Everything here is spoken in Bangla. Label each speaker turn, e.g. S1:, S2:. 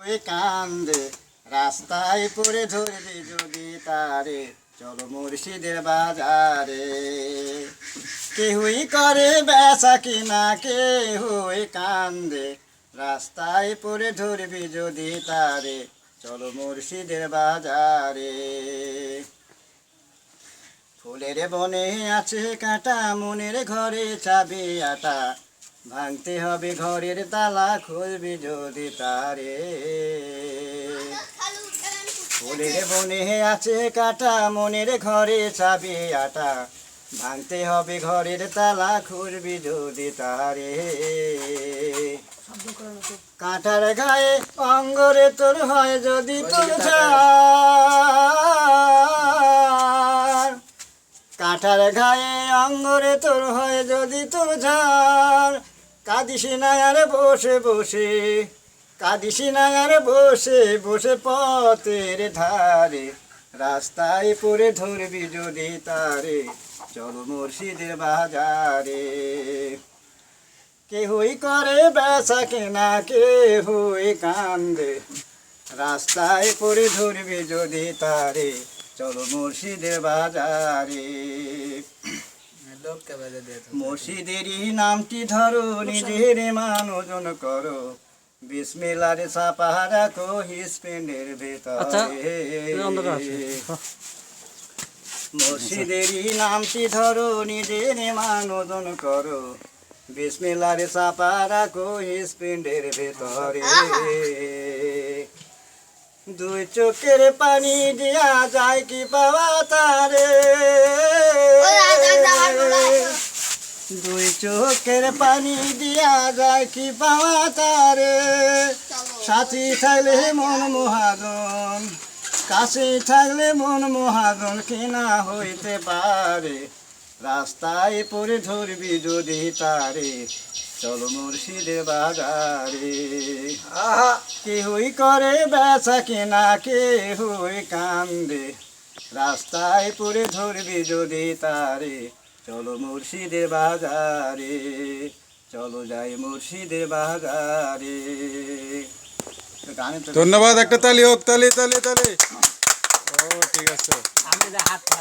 S1: ওই কান্দে, রাস্তায় পড়ে ধরবি যদি তারে, চলো মুর্শিদের বাজারে। কেহুই করে বেচা কিনা, কেহুই কান্দে, রাস্তায় পড়ে ধরবি যদি তারে, চলো মুর্শিদের বাজারে। ফুলের বনে আছে কাঁটা, মনের ঘরে চাবি আটা ভাঙতে হবে ঘরের তালা খুলবি যদি তারে। ফুলের বনে আছে কাটা মনের ঘরে চাবি আটা। ভাঙতে হবে ঘরের তালা খুলবি যদি তারে। কাঁটার গায়ে অঙ্গরে তোর হয় যদি তোর কাঁঠার গায়ে অঙ্গরে তোর হয় যদি তোর ঝাড়। কাঁদিস না আর বসে বসে, কাঁদিস না আর বসে বসে পথের ধারে, রাস্তায় পরে ধরবি যদি তারে, চলো মুর্শিদের বাজারে। কেহই করে বেচা কেনা, কেহই কান্দে, রাস্তায় পরে ধরবি যদি তারে, চলো মুর্শিদের বাজারে। মুর্শিদেরই নামটি ধরো নিজের মানোজন করো। বিসমিল্লার চাপা রাখো হিসপেন্ডের
S2: আচ্ছা,
S1: ভেতরে
S2: আছে।
S1: মুর্শিদেরই নামটি ধরো নিজের মানোজন করো। বিসমিল্লার চাপা রাখো হিসপেন্ডের ভেতরে। দুই চোখের পানি দিয়া যায় কি পাওয়া তারে দুই চোখের পানি দিয়া যায় কি পাওয়া তারে? সাথী থাকলে মন মহাজন, কাছে থাকলে মন মহাজন কিনা হইতে পারে? রাস্তায় পরে ধরবি যদি তারে, চলো মুর্শিদের বাজারে। কেহই করে বেচা কেনা, কেহই কান্দে। রাস্তায় পরে ধরবি যদি তারে চলো মুর্শিদের বাজারে চলো যাই মুর্শিদের বাজারে।
S3: ধন্যবাদ একটা তালি হোক তালি তালি তালি। ও ঠিক আছে।
S2: আমি হাত